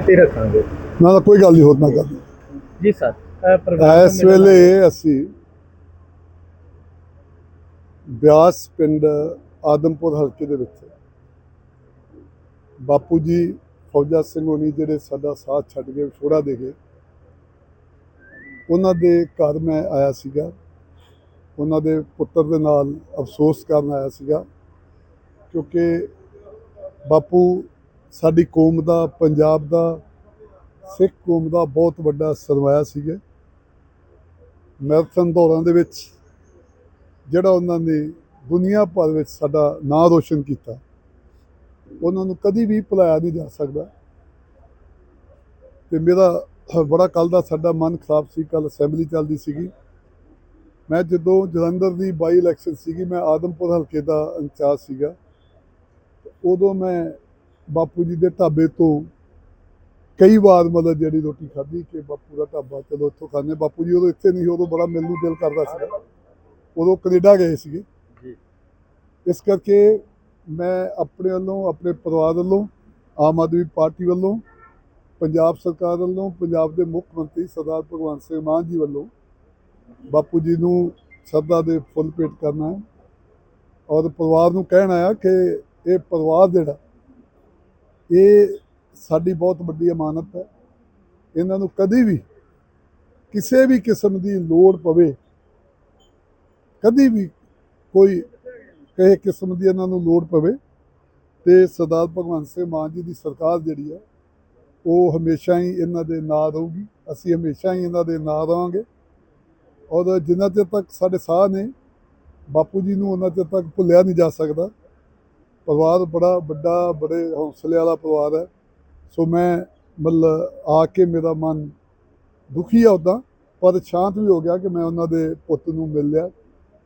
ਤੇ ਰੱਖਾਂਗੇ। ਨਾ ਤਾਂ ਕੋਈ ਗੱਲ ਨਹੀਂ ਹੋਰ ਨਾ ਕਰ ਜੀ ਸਰ ਅ, ਪਰਿਵਾਰ ਨੂੰ ਇਸ ਮਿਲਣ ਵੇਲੇ ਅਸੀਂ ਬਿਆਸ ਪਿੰਡ ਆਦਮਪੁਰ ਹਲਕੇ ਦੇ ਵਿੱਚ ਬਾਪੂ ਜੀ ਫੌਜਾ ਸਿੰਘ ਹੋਣੀ ਜਿਹੜੇ ਸਾਡਾ ਸਾਥ ਛੱਡ ਕੇ ਵਿਛੋੜਾ ਦੇ ਗਏ। ਉਹਨਾਂ ਦੇ ਘਰ ਮੈਂ ਆਇਆ ਸੀਗਾ। ਉਹਨਾਂ ਦੇ ਪੁੱਤਰ ਦੇ ਨਾਲ ਅਫਸੋਸ ਕਰਨ ਆਇਆ ਸੀਗਾ। ਕਿਉਂਕਿ ਬਾਪੂ ਸਾਡੀ ਕੌਮ ਦਾ, ਪੰਜਾਬ ਦਾ, ਸਿੱਖ ਕੌਮ ਦਾ ਬਹੁਤ ਵੱਡਾ ਸਰਮਾਇਆ ਸੀਗਾ। ਮੈਰਾਥਨ ਦੌੜਾਂ ਦੇ ਵਿੱਚ ਜਿਹੜਾ ਉਹਨਾਂ ਨੇ ਦੁਨੀਆ ਭਰ ਵਿੱਚ ਸਾਡਾ ਨਾਂ ਰੋਸ਼ਨ ਕੀਤਾ, ਉਹਨਾਂ ਨੂੰ ਕਦੀ ਵੀ ਭੁਲਾਇਆ ਨਹੀਂ ਜਾ ਸਕਦਾ। ਤੇ ਮੇਰਾ ਬੜਾ ਕੱਲ ਦਾ ਸਾਡਾ ਮਨ ਖਰਾਬ ਸੀ ਕੱਲ ਅਸੈਂਬਲੀ ਚੱਲਦੀ ਸੀਗੀ। ਮੈਂ ਜਦੋਂ ਜਲੰਧਰ ਦੀ ਬਾਈ ਇਲੈਕਸ਼ਨ ਸੀਗੀ, ਮੈਂ ਆਦਮਪੁਰ ਹਲਕੇ ਦਾ ਇੰਚਾਰਜ ਸੀਗਾ। ਉਦੋਂ ਮੈਂ ਬਾਪੂ ਜੀ ਦੇ ਢਾਬੇ ਤੋਂ ਕਈ ਵਾਰ ਮਤਲਬ ਜਿਹੜੀ ਰੋਟੀ ਖਾਧੀ ਕਿ ਬਾਪੂ ਦਾ ਢਾਬਾ ਚਲੋ ਇੱਥੋਂ ਖਾਂਦੇ ਹਾਂ। ਬਾਪੂ ਜੀ ਉਦੋਂ ਇੱਥੇ ਨਹੀਂ ਸੀ, ਉਦੋਂ ਬੜਾ ਮਿਲਣ ਨੂੰ ਦਿਲ ਕਰਦਾ ਸੀਗਾ ਉਦੋਂ ਕੈਨੇਡਾ ਗਏ ਸੀਗੇ ਜੀ। ਇਸ ਕਰਕੇ ਮੈਂ ਆਪਣੇ ਵੱਲੋਂ ਆਪਣੇ ਪਰਿਵਾਰ ਵੱਲੋਂ ਆਮ ਆਦਮੀ ਪਾਰਟੀ ਵੱਲੋਂ ਪੰਜਾਬ ਸਰਕਾਰ ਵੱਲੋਂ ਪੰਜਾਬ ਦੇ ਮੁੱਖ ਮੰਤਰੀ ਸਰਦਾਰ ਭਗਵੰਤ ਸਿੰਘ ਮਾਨ ਜੀ ਵੱਲੋਂ ਬਾਪੂ ਜੀ ਨੂੰ ਸ਼ਰਧਾ ਦੇ ਫੁੱਲ ਭੇਟ ਕਰਨਾ ਹੈ ਔਰ ਪਰਿਵਾਰ ਨੂੰ ਕਹਿਣਾ ਆ ਕਿ ਇਹ ਪਰਿਵਾਰ ਜਿਹੜਾ ਇਹ ਸਾਡੀ ਬਹੁਤ ਵੱਡੀ ਅਮਾਨਤ ਹੈ। ਇਹਨਾਂ ਨੂੰ ਕਦੀ ਵੀ ਕਿਸੇ ਵੀ ਕਿਸਮ ਦੀ ਲੋੜ ਪਵੇ, ਕਦੀ ਵੀ ਕੋਈ ਕਿਸੇ ਕਿਸਮ ਦੀ ਇਹਨਾਂ ਨੂੰ ਲੋੜ ਪਵੇ ਤੇ ਸਰਦਾਰ ਭਗਵੰਤ ਸਿੰਘ ਮਾਨ ਜੀ ਦੀ ਸਰਕਾਰ ਜਿਹੜੀ ਹੈ, ਉਹ ਹਮੇਸ਼ਾ ਹੀ ਇਹਨਾਂ ਦੇ ਨਾਲ ਰਹੂਗੀ। ਅਸੀਂ ਹਮੇਸ਼ਾ ਹੀ ਇਹਨਾਂ ਦੇ ਨਾਲ ਰਵਾਂਗੇ। ਔਰ ਜਿੰਨਾ ਚਿਰ ਤੱਕ ਸਾਡੇ ਸਾਹ ਨੇ, ਬਾਪੂ ਜੀ ਨੂੰ ਉਹਨਾਂ ਚਿਰ ਤੱਕ ਭੁੱਲਿਆ ਨਹੀਂ ਜਾ ਸਕਦਾ। ਪਰਿਵਾਰ ਬੜਾ ਵੱਡਾ ਬੜੇ ਹੌਸਲੇ ਵਾਲਾ ਪਰਿਵਾਰ ਹੈ। ਸੋ ਮੈਂ ਮਤਲਬ ਆ ਕੇ ਮੇਰਾ ਮਨ ਦੁਖੀ ਆ ਉੱਦਾਂ ਪਰ ਸ਼ਾਂਤ ਵੀ ਹੋ ਗਿਆ ਕਿ ਮੈਂ ਉਹਨਾਂ ਦੇ ਪੁੱਤ ਨੂੰ ਮਿਲ ਲਿਆ।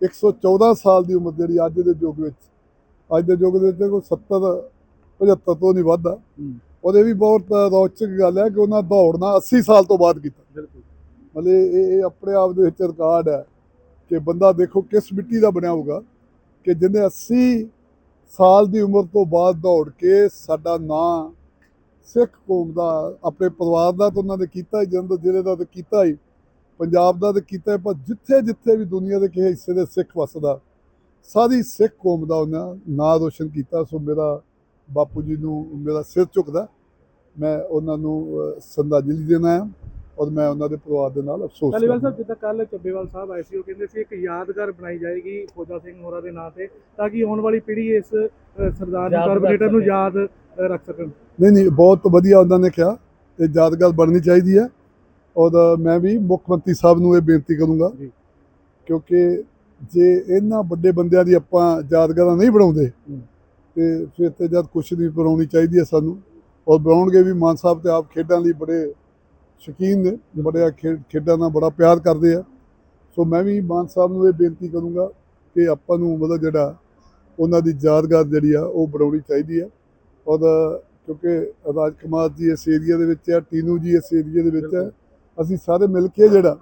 114 ਸਾਲ ਦੀ ਉਮਰ ਜਿਹੜੀ ਅੱਜ ਦੇ ਯੁੱਗ ਵਿੱਚ ਅੱਜ ਦੇ ਯੁੱਗ ਦੇ ਵਿੱਚ ਕੋਈ 70 75 ਤੋਂ ਨਹੀਂ ਵੱਧਦਾ ਉਹਦੇ ਵੀ ਬਹੁਤ ਰੌਚਕ ਗੱਲ ਹੈ ਕਿ ਉਹਨਾਂ ਦੌੜਨਾ 80 ਸਾਲ ਤੋਂ ਬਾਅਦ ਕੀਤਾ। ਬਿਲਕੁਲ। ਮਤਲਬ ਇਹ ਇਹ ਆਪਣੇ ਆਪ ਦੇ ਵਿੱਚ ਰਿਕਾਰਡ ਹੈ ਕਿ ਬੰਦਾ ਦੇਖੋ ਕਿਸ ਮਿੱਟੀ ਦਾ ਬਣਿਆ ਹੋਊਗਾ ਕਿ ਜਿਹਨੇ 80 ਸਾਲ ਦੀ ਉਮਰ ਤੋਂ ਬਾਅਦ ਦੌੜ ਕੇ ਸਾਡਾ ਨਾਂ ਸਿੱਖ ਕੌਮ ਦਾ ਆਪਣੇ ਪਰਿਵਾਰ ਦਾ ਤਾਂ ਉਹਨਾਂ ਨੇ ਕੀਤਾ ਹੀ ਜਲੰਧਰ ਜ਼ਿਲ੍ਹੇ ਦਾ ਤਾਂ ਕੀਤਾ ਹੀ ਪੰਜਾਬ ਦਾ ਤਾਂ ਕੀਤਾ ਹੀ, ਪਰ ਜਿੱਥੇ ਜਿੱਥੇ ਵੀ ਦੁਨੀਆ ਦੇ ਕਿਸੇ ਹਿੱਸੇ ਦੇ ਸਿੱਖ ਵਸਦਾ ਸਾਰੀ ਸਿੱਖ ਕੌਮ ਦਾ ਉਹਨਾਂ ਨਾਂ ਰੋਸ਼ਨ ਕੀਤਾ ਸੋ ਮੇਰਾ ਬਾਪੂ ਜੀ ਨੂੰ ਮੇਰਾ ਸਿਰ ਝੁਕਦਾ ਮੈਂ ਉਹਨਾਂ ਨੂੰ ਅਹ, ਸ਼ਰਧਾਂਜਲੀ ਦੇਣਾ ਹੈ ਔਰ ਮੈਂ ਉਹਨਾਂ ਦੇ ਪਰਿਵਾਰ ਦੇ ਨਾਲ ਅਫਸੋਸ ਧਾਲੀਵਾਲ ਕਰਦਾ ਸਾਹਿਬ ਜਿੱਦਾਂ ਕੱਲ ਚੱਬੇਵਾਲ ਸਾਹਿਬ ਆਏ ਸੀ ਉਹ ਕਹਿੰਦੇ ਸੀ ਇੱਕ ਯਾਦਗਾਰ ਬਣਾਈ ਜਾਏਗੀ ਫੌਜਾ ਸਿੰਘ ਹੋਰਾਂ ਦੇ ਨਾਂ ਤੇ ਤਾਂ ਕਿ ਆਉਣ ਵਾਲੀ ਪੀੜ੍ਹੀ ਇਸ ਸਰਦਾਰ ਕਾਰਪੋਰੇਟਰ ਨੂੰ। ਯਾਦ ਰੱਖ ਸਕਣ ਨਹੀਂ ਨਹੀਂ ਬਹੁਤ ਵਧੀਆ ਉਹਨਾਂ ਨੇ ਕਿਹਾ ਤੇ ਯਾਦਗਾਰ ਬਣਨੀ ਚਾਹੀਦੀ ਹੈ ਔਰ ਮੈਂ ਵੀ ਮੁੱਖ ਮੰਤਰੀ ਸਾਹਿਬ ਨੂੰ ਇਹ ਬੇਨਤੀ ਕਰੂੰਗਾ ਜੀ। ਕਿਉਂਕਿ ਜੇ ਇਹਨਾਂ ਵੱਡੇ ਬੰਦਿਆਂ ਦੀ ਆਪਾਂ ਯਾਦਗਾਰਾਂ ਨਹੀਂ ਬਣਾਉਂਦੇ। ਤੇ ਫਿਰ ਤੇ ਜਦ ਕੁਛ ਨਹੀਂ ਬਣਾਉਣੀ ਚਾਹੀਦੀ ਹੈ ਸਾਨੂੰ ਔਰ ਬਣਾਉਣਗੇ ਵੀ ਮਾਨ ਸਾਹਿਬ ਤੇ ਆਪ ਖੇਡਾਂ ਲਈ ਬੜੇ ਸ਼ੌਕੀਨ ਨੇ ਬੜੇ ਆ ਖੇ- ਖੇਡਾਂ ਨਾਲ ਬੜਾ ਪਿਆਰ ਕਰਦੇ ਆ। ਸੋ ਮੈਂ ਵੀ ਮਾਨ ਸਾਹਿਬ ਨੂੰ ਇਹ ਬੇਨਤੀ ਕਰੂੰਗਾ ਕਿ ਆਪਾਂ ਨੂੰ ਮਤਲਬ ਜਿਹੜਾ ਉਹਨਾਂ ਦੀ ਯਾਦਗਾਰ ਜਿਹੜੀ ਆ ਉਹ ਬਣਾਉਣੀ ਚਾਹੀਦੀ ਹੈ ਔਰ ਕਿਉਂਕਿ ਰਾਜ ਕੁਮਾਰ ਜੀ ਇਸ ਏਰੀਆ ਦੇ ਵਿੱਚ ਹੈ ਟੀਨੂ ਜੀ ਇਸ ਏਰੀਆ ਦੇ ਵਿੱਚ ਹੈ ਅਸੀਂ ਸਾਰੇ ਮਿਲ ਕੇ ਜਿਹੜਾ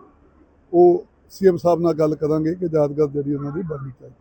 ਉਹ ਸੀਐਮ ਸਾਹਿਬ ਨਾਲ ਗੱਲ ਕਰਾਂਗੇ ਕਿ ਯਾਦਗਾਰ ਜਿਹੜੀ ਉਹਨਾਂ ਦੀ ਬਣਨੀ ਚਾਹੀਦੀ